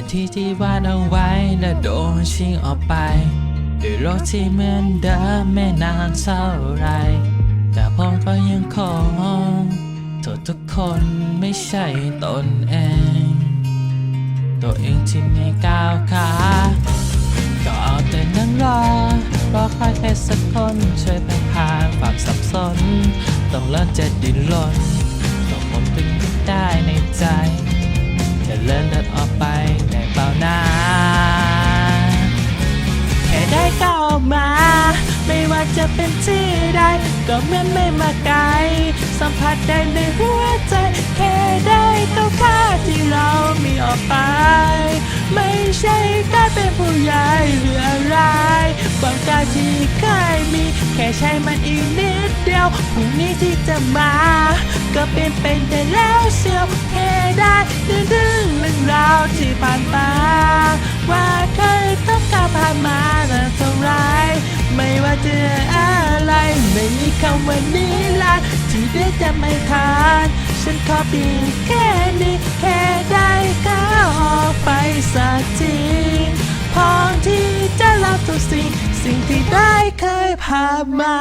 นที่ที่วาดเอาไว้และโดนชิงออกไปด้วยรถที่เหมือนเดิมไม่นานเท่าไร แต่ผมก็ยังคงโทษทุกคนไม่ใช่ตนเอง ตัวเองที่ไม่ก้าวขาก็เอาแต่นั่งรอรอใครแค่สักคนช่วยพาพาความสับสน ต้องเริ่มจะดิ้นรนต้องผมถึงคิดได้ในใจจะเลื่อนเดินออกไปามา ไม่ว่าจะเป็นที่ใดก็เหมือนไม่มาไกล สัมผัสได้ในหัวใจ แค่ได้ก้าวขาที่เรามีออกไป ไม่ใช่การเป็นผู้ใหญ่หรืออะไรความกล้าที่เคยมี แค่ใช้มันอีกนิดเดียวพรุ่งนี้ที่จะมา ก็เป็นเป็นแต่แล้วเสียวแค่ได้นึกถึงเรื่องราวที่ผ่านมา เจออะไร ไม่มีคำว่านิรันดร์ที่ได้จะไม่ทาน ฉันขอเพียงแค่นี้แค่ได้ก้าวออกไปสักทีพร้อมที่จะรับทุกสิ่ง สิ่งที่ได้เคยผ่านมา